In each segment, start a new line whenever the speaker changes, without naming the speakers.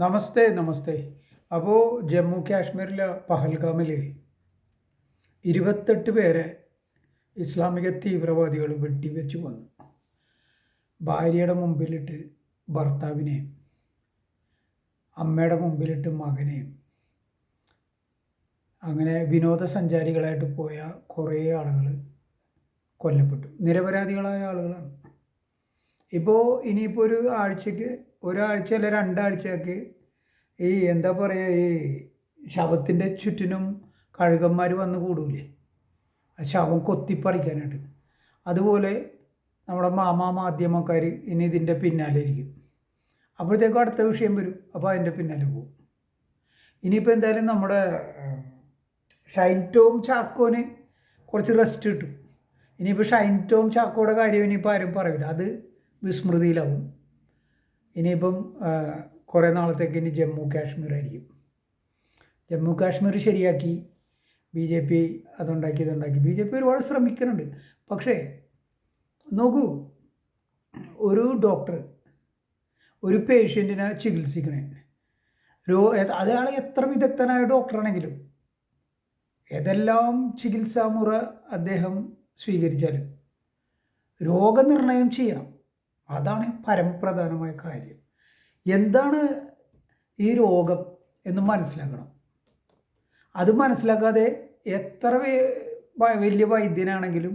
നമസ്തേ നമസ്തേ. അപ്പോൾ ജമ്മു കാശ്മീരിലെ പഹൽഗാമിൽ ഇരുപത്തെട്ട് പേരെ ഇസ്ലാമിക തീവ്രവാദികൾ വെടിവെച്ച് കൊന്നു. ഭാര്യയുടെ മുമ്പിലിട്ട് ഭർത്താവിനെയും അമ്മയുടെ മുമ്പിലിട്ട് മകനെയും അങ്ങനെ വിനോദസഞ്ചാരികളായിട്ട് പോയ കുറേ ആളുകൾ കൊല്ലപ്പെട്ടു. നിരപരാധികളായ ആളുകളാണ്. ഇപ്പോൾ ഇനിയിപ്പോൾ ഒരു ആഴ്ചക്ക് ഒരാഴ്ച അല്ല രണ്ടാഴ്ചയൊക്കെ. ഈ എന്താ പറയുക ഈ ശവത്തിന്റെ ചുറ്റിനും കഴുകന്മാർ വന്ന് കൂടൂലേ? ശവം കൊത്തിപ്പറിക്കാനായിട്ട്. അതുപോലെ നമ്മുടെ മാമാ മാധ്യമക്കാർ ഇനി ഇതിന്റെ പിന്നാലെ ഇരിക്കും അപ്പോഴത്തേക്കും അടുത്ത വിഷയം വരും. അപ്പോൾ അതിന്റെ പിന്നാലെ പോകും. ഇനിയിപ്പോൾ എന്തായാലും നമ്മുടെ ഷൈൻ ടോം ചാക്കോന് കുറച്ച് റെസ്റ്റ് കിട്ടും. ഇനിയിപ്പോൾ ഷൈൻ ടോം ചാക്കോയുടെ കാര്യം ഇനിയിപ്പോൾ ആരും പറയില്ല അത് വിസ്മൃതിയിലാവും. ഇനിയിപ്പം കുറേ നാളത്തേക്ക് ഇനി ജമ്മു കാശ്മീർ ആയിരിക്കും. ജമ്മു കാശ്മീർ ശരിയാക്കി. ബി ജെ പി അതുണ്ടാക്കി ഇതുണ്ടാക്കി. ബി ജെ പി ഒരുപാട് ശ്രമിക്കുന്നുണ്ട്. പക്ഷേ നോക്കൂ ഒരു ഡോക്ടർ ഒരു പേഷ്യന്റിനെ ചികിത്സിക്കണേ. രോ അയാൾ എത്ര വിദഗ്ധനായ ഡോക്ടറാണെങ്കിലും ഏതെല്ലാം ചികിത്സാമുറ അദ്ദേഹം സ്വീകരിച്ചാലും രോഗനിർണയം ചെയ്യണം. അതാണ് പരമപ്രധാനമായ കാര്യം. എന്താണ് ഈ രോഗം എന്ന് മനസ്സിലാക്കണം. അത് മനസ്സിലാക്കാതെ എത്ര വലിയ വൈദ്യനാണെങ്കിലും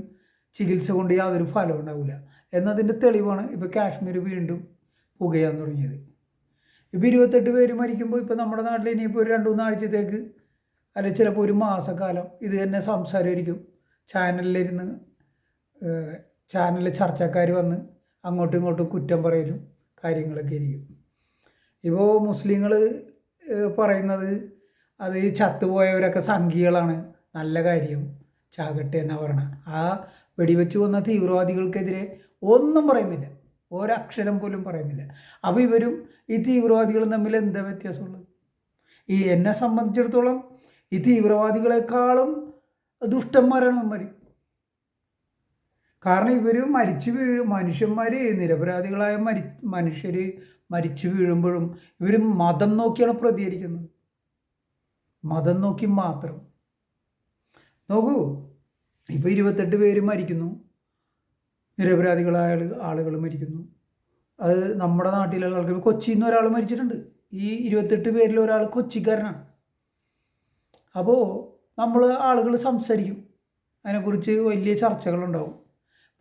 ചികിത്സ കൊണ്ട് യാതൊരു ഫലവും ഉണ്ടാവില്ല. എന്നതിന്റെ തെളിവാണ് ഇപ്പോൾ കാശ്മീർ വീണ്ടും പുകയാൻ തുടങ്ങിയത്. ഇപ്പോൾ ഇരുപത്തെട്ട് പേര് മരിക്കുമ്പോൾ ഇപ്പോൾ നമ്മുടെ നാട്ടിൽ ഇനിയിപ്പോൾ ഒരു രണ്ട് മൂന്നാഴ്ചത്തേക്ക് അല്ലെ ചിലപ്പോൾ ഒരു മാസക്കാലം ഇത് തന്നെ സംസാരമായിരിക്കും. ചാനലിലിരുന്ന് ചാനലിൽ ചർച്ചക്കാർ വന്ന് അങ്ങോട്ടും ഇങ്ങോട്ടും കുറ്റം പറയലും കാര്യങ്ങളൊക്കെ ഇരിക്കും. ഇപ്പോൾ മുസ്ലിങ്ങൾ പറയുന്നത് അത് ഈ ചത്തുപോയവരൊക്കെ സംഘികളാണ് നല്ല കാര്യം. ചാകട്ടെ എന്നാണ് പറയണത് ആ വെടിവെച്ച് വന്ന തീവ്രവാദികൾക്കെതിരെ ഒന്നും പറയുന്നില്ല. ഒരക്ഷരം പോലും പറയുന്നില്ല. അപ്പോൾ ഇവരും ഈ തീവ്രവാദികളും തമ്മിൽ എന്താ വ്യത്യാസമുള്ളത്? ഈ എന്നെ സംബന്ധിച്ചിടത്തോളം ഈ തീവ്രവാദികളെക്കാളും ദുഷ്ടന്മാരാണ് ഇവന്മാർ കാരണം ഇവർ മരിച്ചു വീഴും. മനുഷ്യന്മാർ നിരപരാധികളായ മരി മനുഷ്യർ മരിച്ചു വീഴുമ്പോഴും ഇവർ മതം നോക്കിയാണ് പ്രതികരിക്കുന്നത്. മതം നോക്കി മാത്രം. നോക്കൂ ഇപ്പോൾ ഇരുപത്തെട്ട് പേര് മരിക്കുന്നു. നിരപരാധികളായ ആളുകൾ മരിക്കുന്നു. അത് നമ്മുടെ നാട്ടിലുള്ള ആൾക്കാർ കൊച്ചിയിൽ നിന്ന് ഒരാൾ മരിച്ചിട്ടുണ്ട്. ഈ ഇരുപത്തെട്ട് പേരിൽ ഒരാൾ കൊച്ചിക്കാരനാണ്. അപ്പോൾ നമ്മൾ ആളുകൾ സംസാരിക്കും. അതിനെക്കുറിച്ച് വലിയ ചർച്ചകളുണ്ടാവും.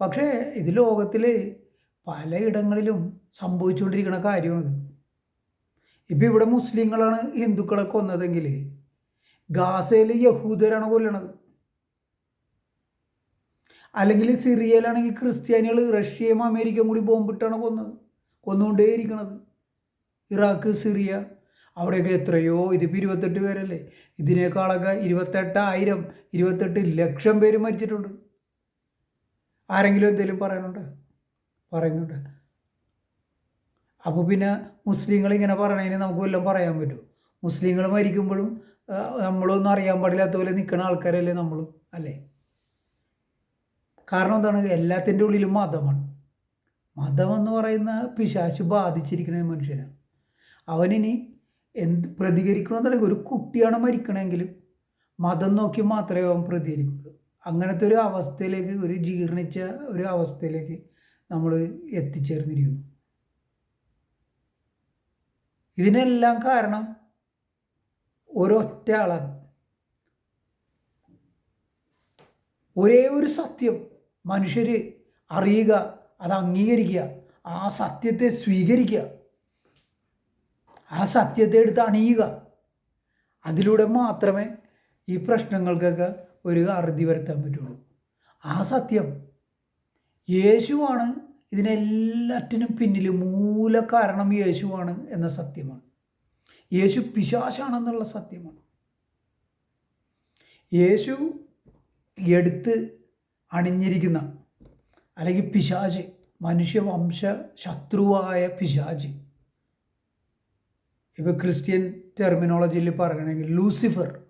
പക്ഷേ ഇത് ലോകത്തിൽ പലയിടങ്ങളിലും സംഭവിച്ചുകൊണ്ടിരിക്കുന്ന കാര്യമാണ്. ഇപ്പം ഇവിടെ മുസ്ലിങ്ങളാണ് ഹിന്ദുക്കളെ കൊന്നതെങ്കിൽ ഗാസയിൽ യഹൂദരാണ് കൊല്ലണത്. അല്ലെങ്കിൽ സിറിയയിലാണെങ്കിൽ ക്രിസ്ത്യാനികൾ റഷ്യയും അമേരിക്കയും കൂടി ബോംബിട്ടാണ് കൊന്നത് കൊന്നുകൊണ്ടേയിരിക്കണത്. ഇറാഖ് സിറിയ അവിടെയൊക്കെ എത്രയോ ഇതിപ്പോൾ ഇരുപത്തെട്ട് പേരല്ലേ? ഇതിനേക്കാളൊക്കെ ഇരുപത്തെട്ടായിരം ഇരുപത്തെട്ട് ലക്ഷം പേര് മരിച്ചിട്ടുണ്ട്. ആരെങ്കിലും എന്തെങ്കിലും പറയുന്നുണ്ട് പറയുന്നുണ്ട്. അപ്പോൾ പിന്നെ മുസ്ലിങ്ങൾ ഇങ്ങനെ പറയണതിന് നമുക്ക് വല്ലതും പറയാൻ പറ്റും? മുസ്ലിങ്ങൾ മരിക്കുമ്പോഴും നമ്മളൊന്നും അറിയാൻ പാടില്ലാത്ത പോലെ നിൽക്കുന്ന ആൾക്കാരല്ലേ നമ്മളും അല്ലേ? കാരണം എന്താണ്? എല്ലാത്തിന്റെ ഉള്ളിലും മതമാണ്. മതം എന്ന് പറയുന്ന പിശാശ് ബാധിച്ചിരിക്കുന്ന മനുഷ്യനാണ്. അവനിനി എന്ത് പ്രതികരിക്കണമെന്നുണ്ടെങ്കിൽ ഒരു കുട്ടിയാണ് മരിക്കണമെങ്കിലും മതം നോക്കി മാത്രമേ അവൻ പ്രതികരിക്കുള്ളൂ അങ്ങനത്തെ ഒരു അവസ്ഥയിലേക്ക് ഒരു ജീർണിച്ച ഒരു അവസ്ഥയിലേക്ക് നമ്മൾ എത്തിച്ചേർന്നിരിക്കുന്നു. ഇതിനെല്ലാം കാരണം ഒരൊറ്റ ആളാണ്. ഒരേ ഒരു സത്യം മനുഷ്യർ അറിയുക അത് അംഗീകരിക്കുക ആ സത്യത്തെ സ്വീകരിക്കുക ആ സത്യത്തെ എടുത്ത് അണിയുക. അതിലൂടെ മാത്രമേ ഈ പ്രശ്നങ്ങൾക്കൊക്കെ ഒരു അറുതി വരുത്താൻ പറ്റുള്ളൂ. ആ സത്യം. യേശുവാണ് ഇതിനെല്ലാറ്റിനും പിന്നിൽ മൂല കാരണം യേശുവാണ് എന്ന സത്യമാണ്. യേശു പിശാശാണെന്നുള്ള സത്യമാണ്. യേശു എടുത്ത് അണിഞ്ഞിരിക്കുന്ന അല്ലെങ്കിൽ പിശാജ് മനുഷ്യവംശ ശത്രുവായ പിശാജ് ഇപ്പോൾ ക്രിസ്ത്യൻ ടെർമിനോളജിയിൽ പറയണമെങ്കിൽ ലൂസിഫർ.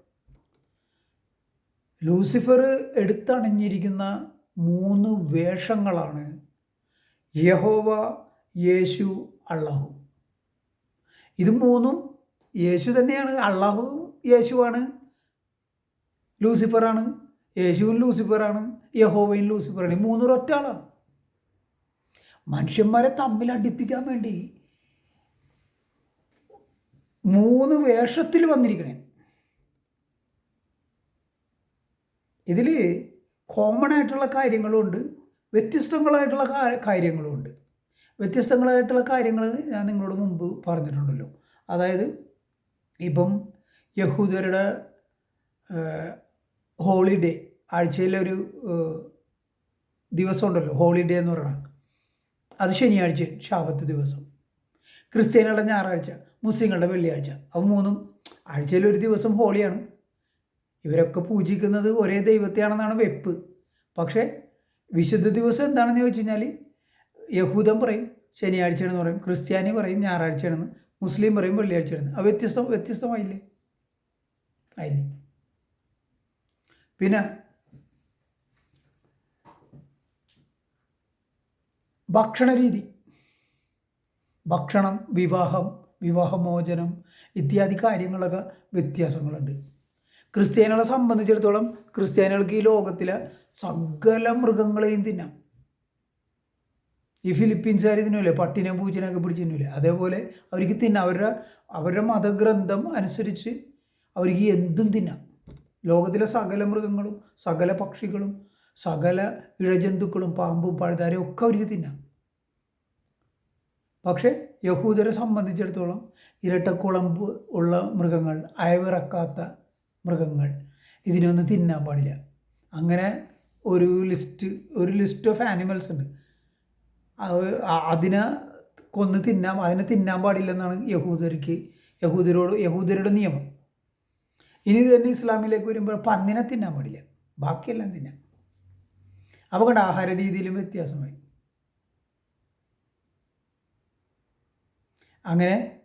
ലൂസിഫർ എടുത്തണിഞ്ഞിരിക്കുന്ന മൂന്ന് വേഷങ്ങളാണ് യഹോവ യേശു അള്ളാഹു. ഇത് മൂന്നും യേശു തന്നെയാണ്. അള്ളാഹു യേശുവാണ്. ലൂസിഫറാണ്. യേശുവും ലൂസിഫറാണ്. യഹോവയും ലൂസിഫറാണ്. ഈ മൂന്നും ആളാണ് മനുഷ്യന്മാരെ തമ്മിൽ അടുപ്പിക്കാൻ വേണ്ടി മൂന്ന് വേഷത്തിൽ വന്നിരിക്കണേ. ഇതിൽ കോമൺ ആയിട്ടുള്ള കാര്യങ്ങളുണ്ട് വ്യത്യസ്തങ്ങളായിട്ടുള്ള കാര്യങ്ങളുമുണ്ട് വ്യത്യസ്തങ്ങളായിട്ടുള്ള കാര്യങ്ങൾ ഞാൻ നിങ്ങളോട് മുമ്പ് പറഞ്ഞിട്ടുണ്ടല്ലോ. അതായത് ഇപ്പം യഹൂദരുടെ ഹോളിഡേ ആഴ്ചയിലൊരു ദിവസമുണ്ടല്ലോ ഹോളിഡേ എന്ന് പറയണം. അത് ശനിയാഴ്ച ശാപത്ത് ദിവസം. ക്രിസ്ത്യാനികളുടെ ഞായറാഴ്ച മുസ്ലിങ്ങളുടെ വെള്ളിയാഴ്ച. അവ മൂന്നും ആഴ്ചയിൽ ഒരു ദിവസം ഹോളിയാണ്. ഇവരൊക്കെ പൂജിക്കുന്നത് ഒരേ ദൈവത്തെയാണെന്നാണ് വെപ്പ്. പക്ഷേ വിശുദ്ധ ദിവസം എന്താണെന്ന് ചോദിച്ചു കഴിഞ്ഞാൽ യഹൂദൻ പറയും ശനിയാഴ്ചയാണെന്ന് പറയും ക്രിസ്ത്യാനി പറയും ഞായറാഴ്ചയാണെന്ന് മുസ്ലിം പറയും വെള്ളിയാഴ്ചയാണ് അത് വ്യത്യസ്തം വ്യത്യസ്തമായില്ലേ? ആയില്ലേ? പിന്നെ ഭക്ഷണ രീതി ഭക്ഷണം വിവാഹം വിവാഹമോചനം ഇത്യാദി കാര്യങ്ങളൊക്കെ വ്യത്യാസങ്ങളുണ്ട്. ക്രിസ്ത്യാനികളെ സംബന്ധിച്ചിടത്തോളം ക്രിസ്ത്യാനികൾക്ക് ഈ ലോകത്തിലെ സകല മൃഗങ്ങളെയും തിന്നാം. ഈ ഫിലിപ്പീൻസുകാർ തിന്നൂലേ? പട്ടിനെ പൂച്ചനൊക്കെ പിടിച്ച് അതേപോലെ അവർക്ക് തിന്നാം. അവരുടെ അവരുടെ മതഗ്രന്ഥം അനുസരിച്ച് അവർക്ക് എന്തും തിന്നാം. ലോകത്തിലെ സകല മൃഗങ്ങളും സകല പക്ഷികളും സകല ഇഴജന്തുക്കളും പാമ്പും പഴുതാരയും ഒക്കെ അവർക്ക് തിന്നാം. പക്ഷേ യഹൂദരെ സംബന്ധിച്ചിടത്തോളം ഇരട്ടക്കുളമ്പ് ഉള്ള മൃഗങ്ങൾ അയവിറക്കാത്ത മൃഗങ്ങൾ. ഇതിനൊന്നും തിന്നാൻ പാടില്ല. അങ്ങനെ ഒരു ലിസ്റ്റ് ഒരു ലിസ്റ്റ് ഓഫ് ആനിമൽസ് ഉണ്ട്. അത് അതിനെ കൊന്ന് തിന്നാൻ അതിനെ തിന്നാൻ പാടില്ലെന്നാണ് യഹൂദർക്ക് യഹൂദരോട് യഹൂദരുടെ നിയമം. ഇനി തന്നെ ഇസ്ലാമിലേക്ക് വരുമ്പോൾ പന്നിനെ തിന്നാൻ പാടില്ല. ബാക്കിയെല്ലാം തിന്നാം. അപ്പോൾ കണ്ട ആഹാര രീതിയിലും വ്യത്യാസമായി. അങ്ങനെ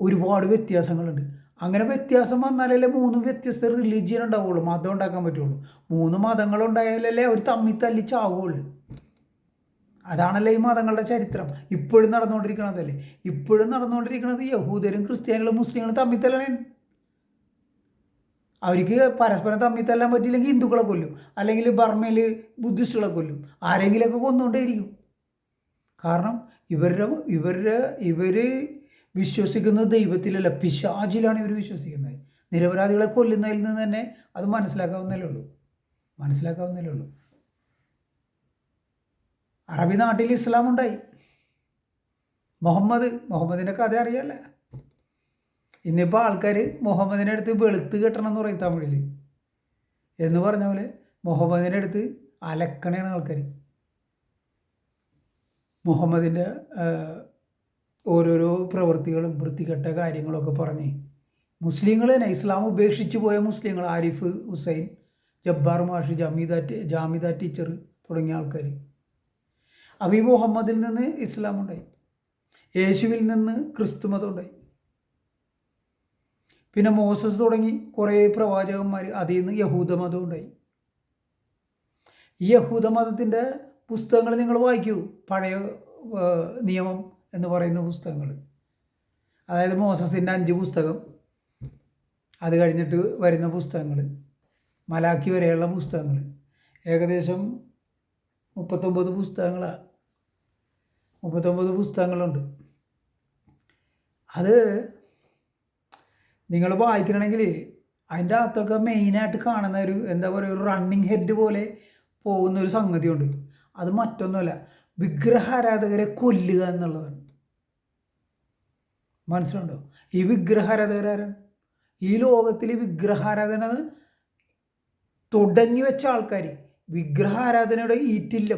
ഒരുപാട് വ്യത്യാസങ്ങളുണ്ട്. അങ്ങനെ വ്യത്യാസം വന്നാലല്ലേ മൂന്ന് വ്യത്യസ്ത റിലീജിയൻ ഉണ്ടാവുള്ളൂ മതം ഉണ്ടാക്കാൻ പറ്റുള്ളൂ. മൂന്ന് മതങ്ങളുണ്ടായാലല്ലേ അവർ തമ്മിൽ തല്ലി ചാവുള്ളൂ. അതാണല്ലേ ഈ മതങ്ങളുടെ ചരിത്രം. ഇപ്പോഴും നടന്നുകൊണ്ടിരിക്കണതല്ലേ? ഇപ്പോഴും നടന്നുകൊണ്ടിരിക്കുന്നത് യഹൂദരും ക്രിസ്ത്യാനികളും മുസ്ലിങ്ങളും തമ്മിൽ തല്ലണേ. അവർക്ക് പരസ്പരം തമ്മി തല്ലാൻ പറ്റിയില്ലെങ്കിൽ ഹിന്ദുക്കളെ കൊല്ലും. അല്ലെങ്കിൽ ബർമയിൽ ബുദ്ധിസ്റ്റുകളെ കൊല്ലും. ആരെങ്കിലുമൊക്കെ കൊന്നുകൊണ്ടേയിരിക്കും. കാരണം ഇവരുടെ ഇവരുടെ ഇവർ വിശ്വസിക്കുന്നത് ദൈവത്തിലല്ല. പിശാചിലാണ് ഇവർ വിശ്വസിക്കുന്നത്. നിരപരാധികളെ കൊല്ലുന്നതിൽ നിന്ന് തന്നെ അത് മനസ്സിലാക്കാവുന്നതേ ഉള്ളൂ. മനസ്സിലാക്കാവുന്നതേ ഉള്ളൂ. അറബി നാട്ടിൽ ഇസ്ലാം ഉണ്ടായി. മുഹമ്മദ് മുഹമ്മദിന്റെ കഥ അറിയാല്ല. ഇന്നിപ്പോൾ ആൾക്കാർ മുഹമ്മദിന്റെ അടുത്ത് വെളുത്ത് കെട്ടണം എന്ന് പറയും തമിഴിൽ എന്ന് പറഞ്ഞ പോലെ മുഹമ്മദിന്റെ അടുത്ത് അലക്കണയാണ് ആൾക്കാർ മുഹമ്മദിന്റെ ഓരോരോ പ്രവൃത്തികളും വൃത്തികെട്ട കാര്യങ്ങളൊക്കെ പറഞ്ഞ്. മുസ്ലിങ്ങൾ തന്നെ ഇസ്ലാം ഉപേക്ഷിച്ച് പോയ മുസ്ലിങ്ങൾ ആരിഫ് ഹുസൈൻ ജബ്ബാർ മാഷ് ജമീദ ജാമിദ ടീച്ചർ തുടങ്ങിയ ആൾക്കാർ അബി മുഹമ്മദിൽ നിന്ന് ഇസ്ലാം ഉണ്ടായി. യേശുവിൽ നിന്ന് ക്രിസ്തു മതം ഉണ്ടായി. പിന്നെ മോസസ് തുടങ്ങി കുറേ പ്രവാചകന്മാർ അതിൽ നിന്ന് യഹൂദ മതം ഉണ്ടായി. ഈ യഹൂദ മതത്തിന്റെ പുസ്തകങ്ങൾ നിങ്ങൾ വായിക്കൂ. പഴയ നിയമം. എന്ന് പറയുന്ന പുസ്തകങ്ങൾ. അതായത് മോസസിന്റെ അഞ്ച് പുസ്തകം. അത് കഴിഞ്ഞിട്ട് വരുന്ന പുസ്തകങ്ങൾ. മലാക്കി വരെയുള്ള പുസ്തകങ്ങൾ. ഏകദേശം മുപ്പത്തൊമ്പത് പുസ്തകങ്ങളാണ് മുപ്പത്തൊമ്പത് പുസ്തകങ്ങളുണ്ട്. അത് നിങ്ങൾ വായിക്കണമെങ്കിൽ അതിന്റെ അകത്തൊക്കെ മെയിനായിട്ട് കാണുന്ന ഒരു എന്താ പറയുക ഒരു റണ്ണിങ് ഹെഡ് പോലെ പോകുന്ന ഒരു സംഗതിയുണ്ട്. അത് മറ്റൊന്നുമല്ല വിഗ്രഹാരാധകരെ കൊല്ലുക എന്നുള്ളതാണ് മനസ്സിലുണ്ടോ? ഈ വിഗ്രഹാരാധകരാരാണ് ഈ ലോകത്തിൽ വിഗ്രഹാരാധന തുടങ്ങി വെച്ച ആൾക്കാർ വിഗ്രഹാരാധനയുടെ ഈറ്റില്ല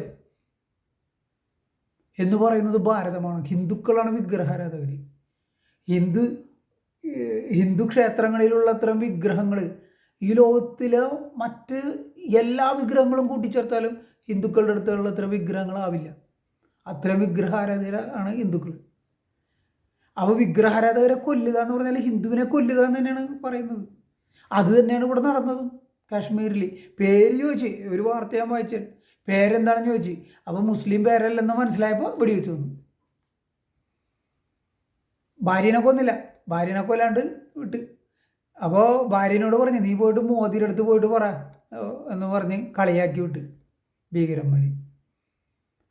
എന്ന് പറയുന്നത് ഭാരതമാണ്. ഹിന്ദുക്കളാണ് വിഗ്രഹാരാധകർ ഹിന്ദു ഹിന്ദു ക്ഷേത്രങ്ങളിലുള്ള അത്തരം വിഗ്രഹങ്ങൾ ഈ ലോകത്തിലെ മറ്റ് എല്ലാ വിഗ്രഹങ്ങളും കൂട്ടിച്ചേർത്താലും ഹിന്ദുക്കളുടെ അടുത്തുള്ള അത്ര വിഗ്രഹങ്ങളാവില്ല. അത്തരം വിഗ്രഹാരാധകരാണ് ഹിന്ദുക്കൾ അപ്പോൾ വിഗ്രഹാരാധകരെ കൊല്ലുക എന്ന് പറഞ്ഞാൽ ഹിന്ദുവിനെ കൊല്ലുക എന്ന് തന്നെയാണ് പറയുന്നത്. അത് തന്നെയാണ് ഇവിടെ നടന്നതും കാശ്മീരിൽ പേര് ചോദിച്ച് ഒരു വാർത്ത ഞാൻ വായിച്ചു. പേരെന്താണെന്ന് ചോദിച്ചു. അപ്പോൾ മുസ്ലിം പേരല്ലെന്ന് മനസ്സിലായപ്പോൾ വെടിവെച്ച് വന്നു. ഭാര്യനെ കൊന്നില്ല. ഭാര്യനെ കൊല്ലാണ്ട് വിട്ട്. അപ്പോൾ ഭാര്യനോട് പറഞ്ഞു നീ പോയിട്ട് മോദിയുടെ അടുത്ത് പോയിട്ട് പറ എന്ന് പറഞ്ഞ് കളിയാക്കി വിട്ട് ഭീകരന്മാർ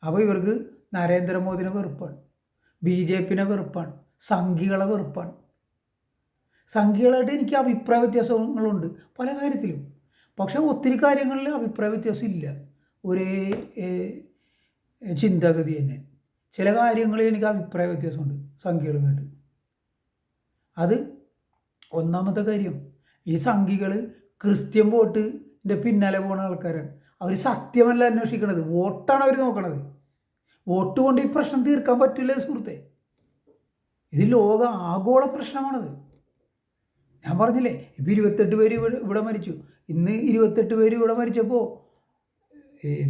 അപ്പോൾ ഇവർക്ക് നരേന്ദ്രമോദിനെ വെറുപ്പാണ്. ബി ജെ പിന്നെ വെറുപ്പാണ്. സംഘികളെ വെറുപ്പാണ്. സംഘികളായിട്ട് എനിക്ക് അഭിപ്രായ വ്യത്യാസങ്ങളുണ്ട് പല കാര്യത്തിലും. പക്ഷേ ഒത്തിരി കാര്യങ്ങളിൽ അഭിപ്രായ വ്യത്യാസം ഇല്ല. ഒരേ ചിന്താഗതി തന്നെ. ചില കാര്യങ്ങളിൽ എനിക്ക് അഭിപ്രായ വ്യത്യാസമുണ്ട് സംഖ്യകളുമായിട്ട്. അത് ഒന്നാമത്തെ കാര്യം. ഈ സംഘികൾ ക്രിസ്ത്യൻ വോട്ടിന്റെ പിന്നാലെ പോകുന്ന ആൾക്കാരാണ്. അവർ സത്യമല്ല അന്വേഷിക്കണത്. വോട്ടാണ് അവർ നോക്കണത്. വോട്ട് കൊണ്ട് ഈ പ്രശ്നം തീർക്കാൻ പറ്റില്ല സുഹൃത്തെ. ഇത് ലോക ആഗോള പ്രശ്നമാണത്. ഞാൻ പറഞ്ഞില്ലേ ഇപ്പം ഇരുപത്തെട്ട് പേര് ഇവിടെ ഇവിടെ മരിച്ചു. ഇന്ന് ഇരുപത്തെട്ട് പേര് ഇവിടെ മരിച്ചപ്പോൾ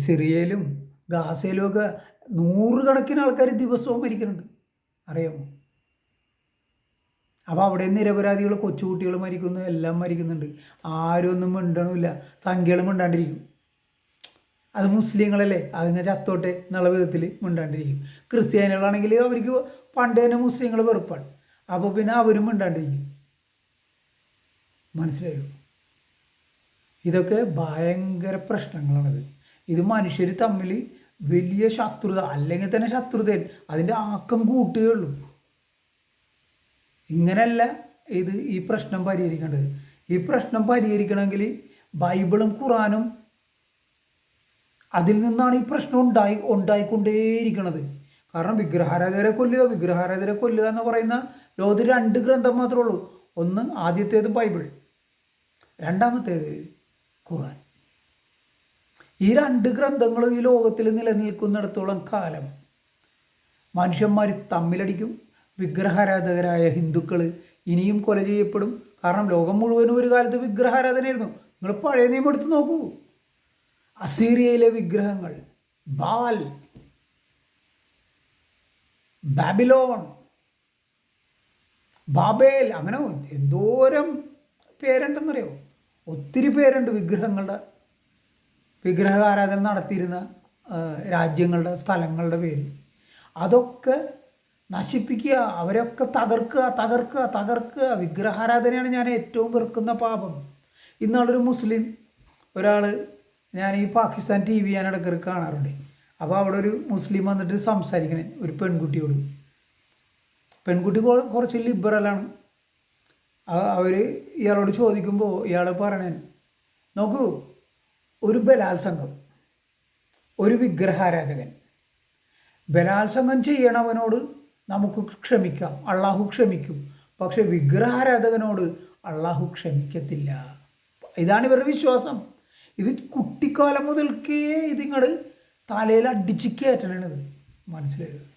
സിറിയയിലും ഗാസയിലും ഒക്കെ നൂറുകണക്കിന് ആൾക്കാർ ദിവസവും മരിക്കുന്നുണ്ട്. അറിയാമോ? അപ്പോൾ അവിടെ നിരപരാധികൾ കൊച്ചുകുട്ടികൾ മരിക്കുന്നു എല്ലാം മരിക്കുന്നുണ്ട്. ആരും ഒന്നും മിണ്ടണമില്ല. സംഖ്യകൾ മിണ്ടാണ്ടിരിക്കും. അത് മുസ്ലിങ്ങളല്ലേ? അതിനെ ചത്തോട്ടെ എന്നുള്ള വിധത്തിൽ മിണ്ടാണ്ടിരിക്കും. ക്രിസ്ത്യാനികളാണെങ്കിൽ അവർക്ക് പണ്ട് തന്നെ മുസ്ലിങ്ങൾ വെറുപ്പാണ്. അപ്പോൾ പിന്നെ അവരും മിണ്ടാണ്ടിരിക്കും. മനസ്സിലായോ? ഇതൊക്കെ ഭയങ്കര പ്രശ്നങ്ങളാണത്. ഇത് മനുഷ്യർ തമ്മിൽ വലിയ ശത്രുത അല്ലെങ്കിൽ തന്നെ ശത്രുതയിൽ അതിന്റെ ആക്കം കൂട്ടുകയുള്ളൂ ഇങ്ങനെയല്ല ഇത് ഈ പ്രശ്നം പരിഹരിക്കേണ്ടത്. ഈ പ്രശ്നം പരിഹരിക്കണമെങ്കിൽ ബൈബിളും ഖുറാനും അതിൽ നിന്നാണ് ഈ പ്രശ്നം ഉണ്ടായി ഉണ്ടായിക്കൊണ്ടേയിരിക്കുന്നത് കാരണം വിഗ്രഹാരാധകരെ കൊല്ലുക വിഗ്രഹാരാധകരെ കൊല്ലുക എന്ന് പറയുന്ന ലോകത്തിൽ രണ്ട് ഗ്രന്ഥം മാത്രമേ ഉള്ളൂ. ഒന്ന് ആദ്യത്തേത് ബൈബിൾ രണ്ടാമത്തേത് ഖുറാൻ ഈ രണ്ട് ഗ്രന്ഥങ്ങളും ഈ ലോകത്തിൽ നിലനിൽക്കുന്നിടത്തോളം കാലം മനുഷ്യന്മാർ തമ്മിലടിക്കും. വിഗ്രഹാരാധകരായ ഹിന്ദുക്കൾ ഇനിയും കൊല ചെയ്യപ്പെടും. കാരണം ലോകം മുഴുവനും ഒരു കാലത്ത് വിഗ്രഹാരാധനയായിരുന്നു. നിങ്ങൾ പഴയ നിയമം എടുത്ത് നോക്കൂ. അസീറിയയിലെ വിഗ്രഹങ്ങൾ ബാൽ ബാബിലോൺ ബാബേൽ അങ്ങനെ എന്തോരം പേരുണ്ടെന്നറിയോ? ഒത്തിരി പേരുണ്ട് വിഗ്രഹങ്ങളുടെ വിഗ്രഹാരാധന നടത്തിയിരുന്ന രാജ്യങ്ങളുടെ സ്ഥലങ്ങളുടെ പേര് അതൊക്കെ നശിപ്പിക്കുക അവരൊക്കെ തകർക്കുക തകർക്കുക തകർക്കുക. വിഗ്രഹാരാധനയാണ് ഞാൻ ഏറ്റവും വെറുക്കുന്ന പാപം. ഇന്നാളൊരു മുസ്ലിം ഒരാൾ ഞാൻ ഈ പാകിസ്ഥാൻ ടി വി ഞാൻ ഇടയ്ക്കിടയ്ക്ക് കാണാറുണ്ട്. അപ്പോൾ അവിടെ ഒരു മുസ്ലിം വന്നിട്ട് സംസാരിക്കണേ ഒരു പെൺകുട്ടിയോട്. പെൺകുട്ടി കുറച്ച് ലിബറലാണ് അവർ ഇയാളോട് ചോദിക്കുമ്പോൾ ഇയാൾ പറയണേ നോക്കൂ ഒരു ബലാത്സംഗം ഒരു വിഗ്രഹാരാധകൻ ബലാത്സംഗം ചെയ്യണവനോട് നമുക്ക് ക്ഷമിക്കാം അള്ളാഹു ക്ഷമിക്കും. പക്ഷെ വിഗ്രഹാരാധകനോട് അള്ളാഹു ക്ഷമിക്കത്തില്ല. ഇതാണ് ഇവരുടെ വിശ്വാസം. ഇത് കുട്ടിക്കാലം മുതൽക്കേ ഇത് ഇതിങ്ങട് തലയിൽ അടിച്ച് കയറ്റണത് മനസ്സിലായത്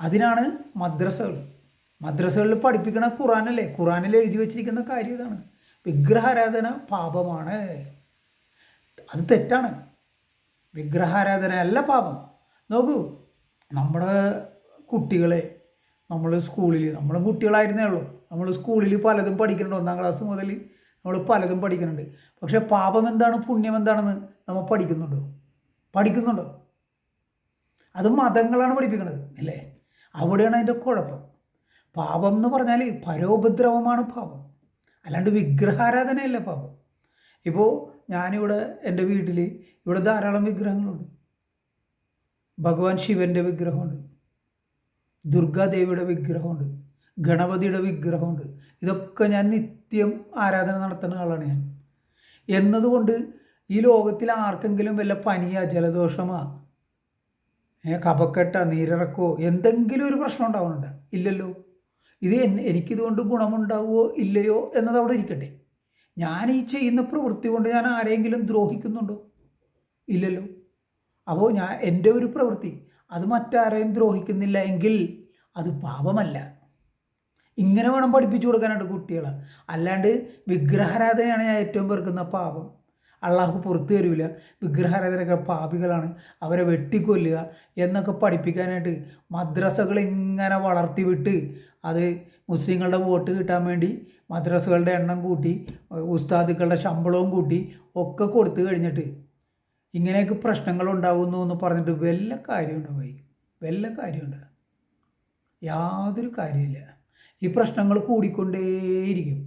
അതിനാണ് മദ്രസകൾ. മദ്രസകളിൽ പഠിപ്പിക്കണ ഖുറാനല്ലേ? ഖുറാനിൽ എഴുതി വെച്ചിരിക്കുന്ന കാര്യം ഇതാണ്. വിഗ്രഹാരാധന പാപമാണ്. അത് തെറ്റാണ്. വിഗ്രഹാരാധന അല്ല പാപം. നോക്കൂ നമ്മുടെ കുട്ടികളെ നമ്മൾ സ്കൂളിൽ നമ്മളും കുട്ടികളായിരുന്നേ ഉള്ളൂ. നമ്മൾ സ്കൂളിൽ പലതും പഠിക്കുന്നുണ്ട് ഒന്നാം ക്ലാസ് മുതൽ നമ്മൾ പലതും പഠിക്കുന്നുണ്ട്. പക്ഷേ പാപം എന്താണ് പുണ്യം എന്താണെന്ന് നമ്മൾ പഠിക്കുന്നുണ്ടോ? പഠിക്കുന്നുണ്ടോ? അത് മതങ്ങളാണ് പഠിപ്പിക്കുന്നത് അല്ലേ? അവിടെയാണ് അതിന്റെ കുഴപ്പം. പാപം എന്ന് പറഞ്ഞാൽ പരോപദ്രവമാണ് പാപം. അല്ലാണ്ട് വിഗ്രഹാരാധനയല്ല പാപം. ഇപ്പോൾ ഞാനിവിടെ എന്റെ വീട്ടിൽ ഇവിടെ ധാരാളം വിഗ്രഹങ്ങളുണ്ട്. ഭഗവാൻ ശിവന്റെ വിഗ്രഹമുണ്ട്. ദുർഗാദേവിയുടെ വിഗ്രഹമുണ്ട്. ഗണപതിയുടെ വിഗ്രഹമുണ്ട്. ഇതൊക്കെ ഞാൻ നിത്യം ആരാധന നടത്തുന്ന ആളാണ് ഞാൻ. എന്നതുകൊണ്ട് ഈ ലോകത്തിൽ ആർക്കെങ്കിലും വല്ല പനിയാ ജലദോഷമാ ഏ, കഫക്കെട്ട നീരിറക്കോ എന്തെങ്കിലും ഒരു പ്രശ്നം ഉണ്ടാവുന്നുണ്ട്. ഇല്ലല്ലോ. ഇത് എനിക്കിതുകൊണ്ട് ഗുണമുണ്ടാവുമോ ഇല്ലയോ എന്നത് അവിടെ ഇരിക്കട്ടെ. ഞാൻ ഈ ചെയ്യുന്ന പ്രവൃത്തി കൊണ്ട് ഞാൻ ആരെങ്കിലും ദ്രോഹിക്കുന്നുണ്ടോ? ഇല്ലല്ലോ. അപ്പോൾ ഞാൻ എന്റെ ഒരു പ്രവൃത്തി അത് മറ്റാരെയും ദ്രോഹിക്കുന്നില്ല എങ്കിൽ അത് പാപമല്ല. ഇങ്ങനെ വേണം പഠിപ്പിച്ചു കൊടുക്കാനായിട്ട് കുട്ടികളെ. അല്ലാണ്ട് വിഗ്രഹാരാധനയാണ് ഞാൻ ഏറ്റവും പേർക്കുന്ന പാപം. അള്ളാഹു പുറത്തു തരില്ല വിഗ്രഹാരാധനയൊക്കെ പാപികളാണ്. അവരെ വെട്ടിക്കൊല്ലുക എന്നൊക്കെ പഠിപ്പിക്കാനായിട്ട് മദ്രസകൾ ഇങ്ങനെ വളർത്തി വിട്ട് അത് മുസ്ലിങ്ങളുടെ വോട്ട് കിട്ടാൻ വേണ്ടി മദ്രസകളുടെ എണ്ണം കൂട്ടി ഉസ്താദുക്കളുടെ ശമ്പളവും കൂട്ടി ഒക്കെ കൊടുത്തു കഴിഞ്ഞിട്ട് ഇങ്ങനെയൊക്കെ പ്രശ്നങ്ങൾ ഉണ്ടാകുന്നു എന്ന് പറഞ്ഞിട്ട് വല്ല കാര്യമുണ്ടോ വല്ല കാര്യമുണ്ട്? യാതൊരു കാര്യമില്ല ഈ പ്രശ്നങ്ങൾ കൂടിക്കൊണ്ടേയിരിക്കും.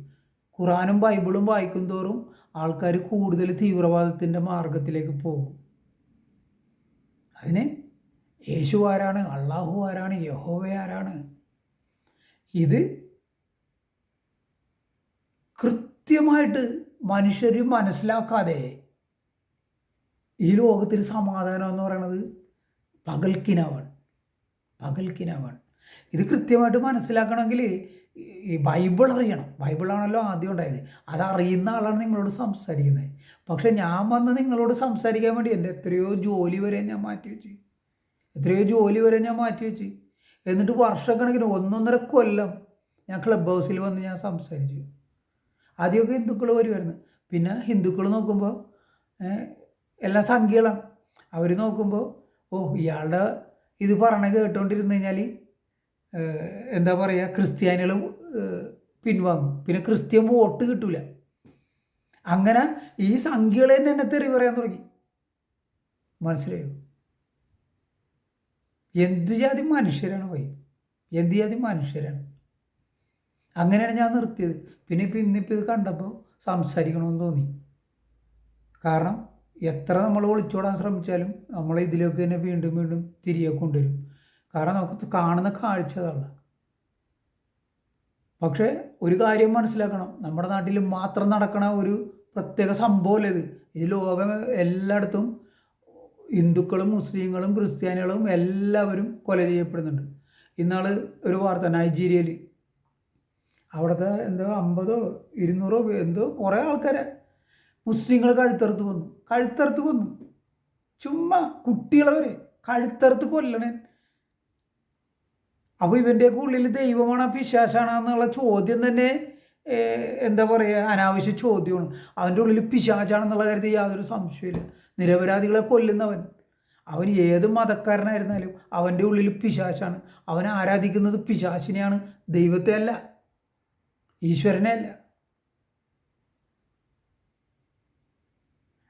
ഖുറാനും ബൈബിളും വായിക്കും തോറും ആൾക്കാർ കൂടുതൽ തീവ്രവാദത്തിന്റെ മാർഗത്തിലേക്ക് പോകും. അതിന് യേശു ആരാണ്? അള്ളാഹു ആരാണ്? യഹോവ ആരാണ്? ഇത് കൃത്യമായിട്ട് മനുഷ്യർ മനസ്സിലാക്കാതെ ഈ ലോകത്തിൽ സമാധാനം എന്ന് പറയുന്നത് പകൽക്കിനാവാണ്. പകൽക്കിനാവാണ്. ഇത് കൃത്യമായിട്ട് മനസ്സിലാക്കണമെങ്കിൽ ഈ ബൈബിൾ അറിയണം. ബൈബിളാണല്ലോ ആദ്യം ഉണ്ടായത്. അത് അറിയുന്ന ആളാണ് നിങ്ങളോട് സംസാരിക്കുന്നത്. പക്ഷെ ഞാൻ വന്ന് നിങ്ങളോട് സംസാരിക്കാൻ വേണ്ടി എന്റെ എത്രയോ ജോലി വരെ ഞാൻ മാറ്റി വെച്ച്. എത്രയോ ജോലി വരെ ഞാൻ മാറ്റി വെച്ച്. എന്നിട്ട് വർഷക്കണക്കിന് ഒന്നൊന്നര കൊല്ലം ഞാൻ ക്ലബ് ഹൗസിൽ വന്ന് ഞാൻ സംസാരിച്ചു. ആദ്യമൊക്കെ ഹിന്ദുക്കൾ വരുമായിരുന്നു. പിന്നെ ഹിന്ദുക്കൾ നോക്കുമ്പോൾ എല്ലാം സംഖ്യകളാണ്. അവർ നോക്കുമ്പോൾ ഓ ഇയാളുടെ ഇത് പറഞ്ഞ കേട്ടുകൊണ്ടിരുന്നു കഴിഞ്ഞാൽ എന്താ പറയുക ക്രിസ്ത്യാനികൾ പിൻവാങ്ങും. പിന്നെ ക്രിസ്ത്യൻ വോട്ട് കിട്ടൂല. അങ്ങനെ ഈ സംഖ്യകൾ തന്നെ എന്നെ തെറി പറയാൻ തുടങ്ങി. മനസ്സിലായോ? എന്ത് ജാതി മനുഷ്യരാണ് പോയി? എന്ത് ജാതി മനുഷ്യരാണ്? അങ്ങനെയാണ് ഞാൻ നിർത്തിയത്. പിന്നെ ഇപ്പം ഇന്നിപ്പോൾ ഇത് കണ്ടപ്പോൾ സംസാരിക്കണമെന്ന് തോന്നി. കാരണം എത്ര നമ്മൾ ഒളിച്ചോടാൻ ശ്രമിച്ചാലും നമ്മളെ ഇതിലേക്ക് തന്നെ വീണ്ടും വീണ്ടും തിരികെ കൊണ്ടുവരും. കാരണം നമുക്ക് കാണുന്ന കാഴ്ച അതല്ല പക്ഷേ ഒരു കാര്യം മനസ്സിലാക്കണം. നമ്മുടെ നാട്ടിൽ മാത്രം നടക്കണ ഒരു പ്രത്യേക സംഭവമല്ല ഇത്? ഈ ലോകം എല്ലായിടത്തും ഹിന്ദുക്കളും മുസ്ലിങ്ങളും ക്രിസ്ത്യാനികളും എല്ലാവരും കൊല ചെയ്യപ്പെടുന്നുണ്ട്. ഇന്നാൾ ഒരു വാർത്ത നൈജീരിയയിൽ അവിടുത്തെ എന്തോ അമ്പതോ ഇരുന്നൂറോ എന്തോ കുറേ ആൾക്കാരെ മുസ്ലിങ്ങൾ കഴുത്തറുത്ത് കൊന്നു. കഴുത്തറുത്ത് കൊന്നു. ചുമ്മാ കുട്ടികളെ കഴുത്തറുത്ത് കൊല്ലണേ. അപ്പോൾ ഇവന്റെയൊക്കെ ഉള്ളിൽ ദൈവമാണ് പിശാശാണ് എന്നുള്ള ചോദ്യം തന്നെ എന്താ പറയുക അനാവശ്യ ചോദ്യമാണ്. അവന്റെ ഉള്ളിൽ പിശാചാണെന്നുള്ള കാര്യത്തിൽ യാതൊരു സംശയമില്ല നിരപരാധികളെ കൊല്ലുന്നവൻ. അവൻ ഏത് മതക്കാരനായിരുന്നാലും അവന്റെ ഉള്ളിൽ പിശാശാണ്. അവൻ ആരാധിക്കുന്നത് പിശാശിനെയാണ്. ദൈവത്തെ അല്ല. ഈശ്വരനെ അല്ല.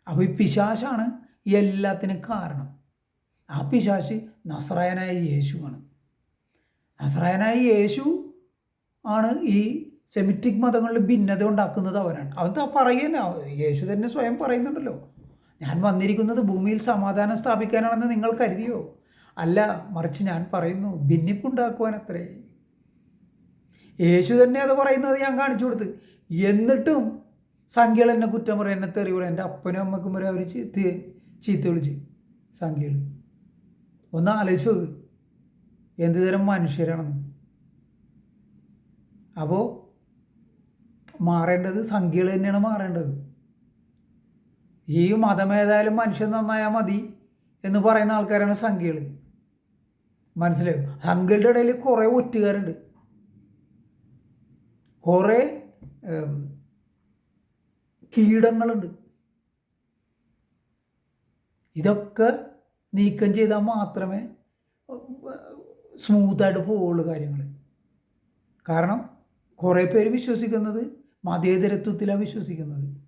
അപ്പോൾ ഈ പിശാശാണ് എല്ലാത്തിനും കാരണം. ആ പിശാശ് നസ്രായനായ യേശുവാണ്. നസ്രായനായ യേശു ആണ് ഈ സെമിറ്റിക് മതങ്ങളിൽ ഭിന്നത ഉണ്ടാക്കുന്നത് അവനാണ്. അവൻ പറയുന്ന യേശു തന്നെ സ്വയം പറയുന്നുണ്ടല്ലോ. ഞാൻ വന്നിരിക്കുന്നത് ഭൂമിയിൽ സമാധാനം സ്ഥാപിക്കാനാണെന്ന് നിങ്ങൾ കരുതിയോ? അല്ല മറിച്ച് ഞാൻ പറയുന്നു ഭിന്നിപ്പുണ്ടാക്കുവാൻ അത്രേ യേശു തന്നെ അത് പറയുന്നത് ഞാൻ കാണിച്ചു കൊടുത്ത്. എന്നിട്ടും സംഖ്യകൾ എന്നെ കുറ്റം പറയും എന്നെ തെറി എന്റെ അപ്പനും അമ്മക്കും വരെ അവർ ചീത്ത വിളിച്ച് സംഖ്യകൾ. ഒന്ന് ആലോചിച്ച് നോക്ക്. എന്ത് തരം മനുഷ്യരാണെന്ന്. അപ്പോൾ മാറേണ്ടത് സംഖ്യകൾ തന്നെയാണ് മാറേണ്ടത്. ഈ മതമേതായാലും മനുഷ്യൻ നന്നായാൽ മതി എന്ന് പറയുന്ന ആൾക്കാരാണ് സംഖ്യകൾ. മനസ്സിലായോ? സംഖ്യകളുടെ ഇടയിൽ കുറേ ഒറ്റുകാരുണ്ട്. കുറേ കീടങ്ങളുണ്ട്. ഇതൊക്കെ നീക്കം ചെയ്താൽ മാത്രമേ സ്മൂത്തായിട്ട് പോവുള്ളൂ കാര്യങ്ങൾ കാരണം കുറേ പേര് വിശ്വസിക്കുന്നത് മതേതരത്വത്തിലാണ് വിശ്വസിക്കുന്നത്.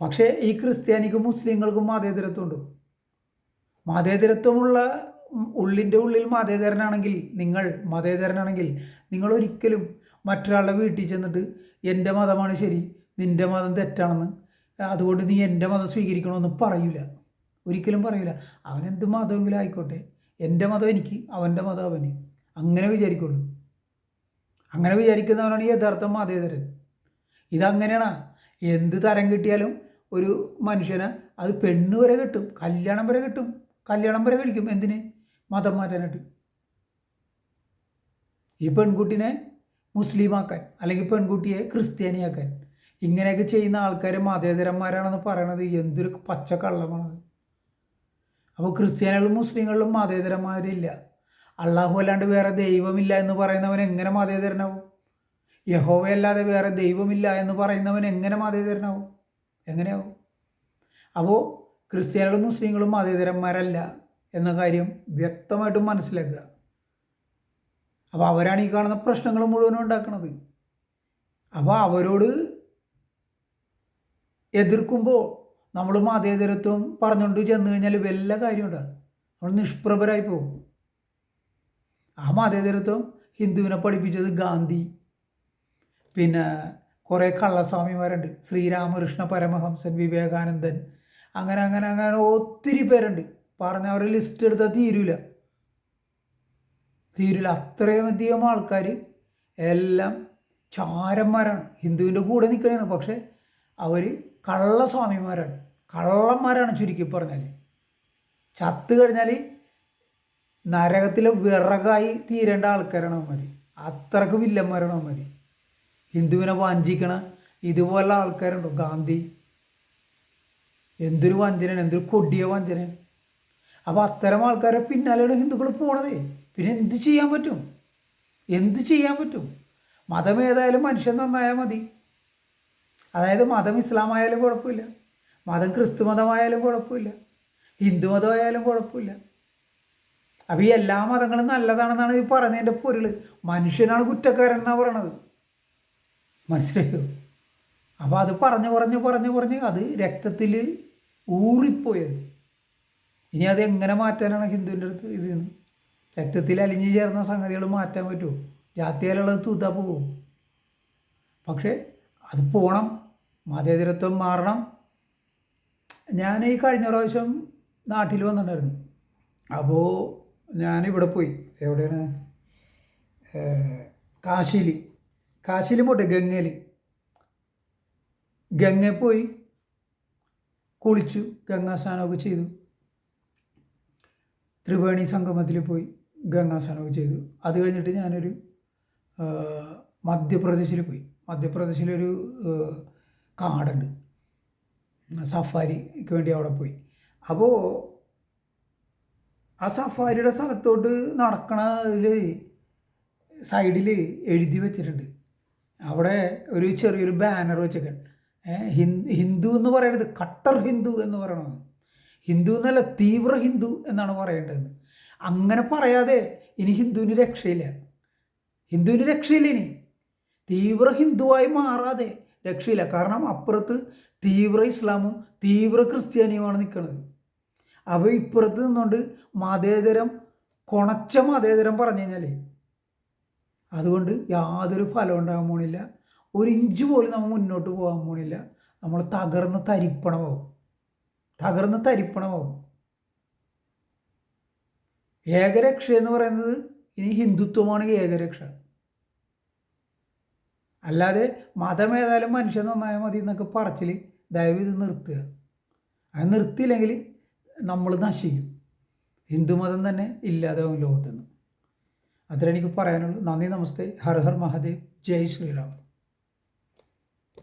പക്ഷേ ഈ ക്രിസ്ത്യാനിക്കും മുസ്ലിങ്ങൾക്കും മതേതരത്വമുണ്ടോ? മതേതരത്വമുള്ള ഉള്ളിന്റെ ഉള്ളിൽ മതേതരനാണെങ്കിൽ നിങ്ങൾ മതേതരനാണെങ്കിൽ നിങ്ങൾ ഒരിക്കലും മറ്റൊരാളുടെ വീട്ടിൽ ചെന്നിട്ട് എന്റെ മതമാണ് ശരി നിന്റെ മതം തെറ്റാണെന്ന് അതുകൊണ്ട് നീ എന്റെ മതം സ്വീകരിക്കണമെന്ന് പറയില്ല ഒരിക്കലും പറയൂല. അവനെന്ത് മതമെങ്കിലും ആയിക്കോട്ടെ. എന്റെ മതം എനിക്ക് അവന്റെ മതം അവന്. അങ്ങനെ വിചാരിക്കുള്ളൂ. അങ്ങനെ വിചാരിക്കുന്നവനാണ് യഥാർത്ഥ മതേതരൻ. ഇതങ്ങനെയാണ്. എന്ത് തരം കിട്ടിയാലും ഒരു മനുഷ്യന് അത് പെണ്ണ് വരെ കിട്ടും കല്യാണം വരെ കിട്ടും കല്യാണം വരെ കഴിക്കും. എന്തിന്? മതം മാറ്റാനായിട്ട്. ഈ പെൺകുട്ടിനെ മുസ്ലിമാക്കാൻ അല്ലെങ്കിൽ പെൺകുട്ടിയെ ക്രിസ്ത്യാനിയാക്കാൻ ഇങ്ങനെയൊക്കെ ചെയ്യുന്ന ആൾക്കാർ മതേതരന്മാരാണെന്ന് പറയണത് എന്തൊരു പച്ച കള്ളമാണത് അപ്പോൾ ക്രിസ്ത്യാനികളും മുസ്ലിങ്ങളിലും മതേതരന്മാരില്ല. അള്ളാഹു അല്ലാണ്ട് വേറെ ദൈവമില്ല എന്ന് പറയുന്നവൻ എങ്ങനെ മതേതരനാവും? യഹോവയല്ലാതെ വേറെ ദൈവമില്ല എന്ന് പറയുന്നവൻ എങ്ങനെ മതേതരനാവും? എങ്ങനെയാവും? അപ്പോൾ ക്രിസ്ത്യാനികളും മുസ്ലിങ്ങളും മതേതരന്മാരല്ല എന്ന കാര്യം വ്യക്തമായിട്ടും മനസ്സിലാക്കുക. അപ്പോൾ അവരാണ് ഈ കാണുന്ന പ്രശ്നങ്ങൾ മുഴുവനും ഉണ്ടാക്കുന്നത് അപ്പോൾ അവരോട് എതിർക്കുമ്പോൾ നമ്മൾ മതേതരത്വം പറഞ്ഞുകൊണ്ട് ചെന്ന് കഴിഞ്ഞാൽ വല്ല കാര്യമുണ്ടാകും നമ്മൾ നിഷ്പ്രഭരായി പോകും. ആ മതേതരത്വം ഹിന്ദുവിനെ പഠിപ്പിച്ചത് ഗാന്ധി. പിന്നെ കുറേ കള്ളസ്വാമിമാരുണ്ട്. ശ്രീരാമകൃഷ്ണ പരമഹംസൻ വിവേകാനന്ദൻ. അങ്ങനെ അങ്ങനെ അങ്ങനെ ഒത്തിരി പേരുണ്ട്. പറഞ്ഞ അവരെ ലിസ്റ്റ് എടുത്താൽ തീരൂല. തീരൂല. അത്രയും അധികം ആൾക്കാർ എല്ലാം ചാരന്മാരാണ്. ഹിന്ദുവിന്റെ കൂടെ നിൽക്കുകയാണ് പക്ഷേ അവർ കള്ളസ്വാമിമാരാണ്. കള്ളന്മാരാണ് ചുരുക്കി പറഞ്ഞാൽ ചത്ത് കഴിഞ്ഞാൽ നരകത്തിലെ വിറകായി തീരേണ്ട ആൾക്കാരാണ് അവന്മാർ അത്രയ്ക്ക് വില്ലന്മാരാണ് അവന്മാർ ഹിന്ദുവിനെ വഞ്ചിക്കണ? ഇതുപോലുള്ള ആൾക്കാരുണ്ടോ? ഗാന്ധി. എന്തൊരു വഞ്ചനയാണ്? എന്തൊരു കൊടിയ വഞ്ചനയാണ്. അപ്പോൾ അത്തരം ആൾക്കാരെ പിന്നാലെയാണ് ഹിന്ദുക്കൾ പോണത്. പിന്നെ എന്ത് ചെയ്യാൻ പറ്റും? എന്ത് ചെയ്യാൻ പറ്റും? മതം ഏതായാലും മനുഷ്യൻ നന്നായാൽ മതി. അതായത് മതം ഇസ്ലാമായാലും കുഴപ്പമില്ല. മതം ക്രിസ്തു മതമായാലും കുഴപ്പമില്ല. ഹിന്ദു മതമായാലും കുഴപ്പമില്ല. അപ്പോൾ ഈ എല്ലാ മതങ്ങളും നല്ലതാണെന്നാണ് ഈ പറഞ്ഞതിന്റെ പൊരുൾ മനുഷ്യനാണ് കുറ്റക്കാരൻ എന്നാണ് പറയണത്. മനസ്സിലായോ? അപ്പോൾ അത് പറഞ്ഞു പറഞ്ഞു പറഞ്ഞു പറഞ്ഞ് അത് രക്തത്തിൽ ഊറിപ്പോയത്. ഇനി അത് എങ്ങനെ മാറ്റാനാണ് ഹിന്ദുവിന്റെ അടുത്ത് ഇത് രക്തത്തിൽ അലിഞ്ഞു ചേർന്ന സംഗതികൾ മാറ്റാൻ പറ്റുമോ? ജാതിയാലുള്ളത് തൂത്താ പോകും പക്ഷേ അത് പോകണം മതേതരത്വം മാറണം. ഞാൻ ഈ കഴിഞ്ഞ പ്രാവശ്യം നാട്ടിൽ വന്നിട്ടുണ്ടായിരുന്നു. അപ്പോൾ ഞാൻ ഞാനിവിടെ പോയി. എവിടെയാണ്? കാശിയിൽ. കാശിയിൽ പോട്ടെ ഗംഗയിൽ. ഗംഗയിൽ പോയി കുളിച്ചു ഗംഗാ സ്നാനമൊക്കെ ചെയ്തു. ത്രിവേണി സംഗമത്തിൽ പോയി ഗംഗാ സ്നാനമൊക്കെ ചെയ്തു. അത് കഴിഞ്ഞിട്ട് ഞാനൊരു മധ്യപ്രദേശിൽ പോയി. മധ്യപ്രദേശിലൊരു കാടുണ്ട്. സഫാരിക്ക് വേണ്ടി അവിടെ പോയി. അപ്പോൾ ആ സഫാരിയുടെ സ്ഥലത്തോട്ട് നടക്കണതിൽ സൈഡിൽ എഴുതി വെച്ചിട്ടുണ്ട്. അവിടെ ഒരു ചെറിയൊരു ബാനർ വെച്ചേക്കാൻ ഹിന്ദു എന്ന് പറയുന്നത് കട്ടർ ഹിന്ദു എന്ന് പറയണത്. ഹിന്ദു എന്നല്ല തീവ്ര ഹിന്ദു എന്നാണ് പറയേണ്ടത്. അങ്ങനെ പറയാതെ ഇനി ഹിന്ദുവിന് രക്ഷയില്ല. ഹിന്ദുവിന് രക്ഷയില്ല ഇനി. തീവ്ര ഹിന്ദുവായി മാറാതെ രക്ഷയില്ല. കാരണം അപ്പുറത്ത് തീവ്ര ഇസ്ലാമും തീവ്ര ക്രിസ്ത്യാനിയുമാണ് നിൽക്കുന്നത് അവ ഇപ്പുറത്ത് നിന്നുകൊണ്ട് മതേതരം കൊണച്ച മതേതരം പറഞ്ഞു കഴിഞ്ഞാൽ അതുകൊണ്ട് യാതൊരു ഫലം ഉണ്ടാകാൻ പോണില്ല. ഒരു ഇഞ്ച് പോലും നമ്മൾ മുന്നോട്ട് പോകാൻ പോണില്ല. നമ്മൾ തകർന്ന് തരിപ്പണമാവും തകർന്ന് തരിപ്പണമാവും ഏകരക്ഷ എന്ന് പറയുന്നത് ഇനി ഹിന്ദുത്വമാണ് ഏകരക്ഷ. അല്ലാതെ മതം ഏതായാലും മനുഷ്യൻ നന്നായാൽ മതി എന്നൊക്കെ പറച്ചിൽ ദയവ് ഇത് നിർത്തുക. അത് നിർത്തിയില്ലെങ്കിൽ നമ്മൾ നശിക്കും. ഹിന്ദുമതം തന്നെ ഇല്ലാതാവും ലോകത്തുനിന്ന് അത്രേ എനിക്ക് പറയാനുള്ളൂ. നന്ദി നമസ്തേ. ഹർ ഹർ മഹാദേവ്. ജയ് ശ്രീറാം.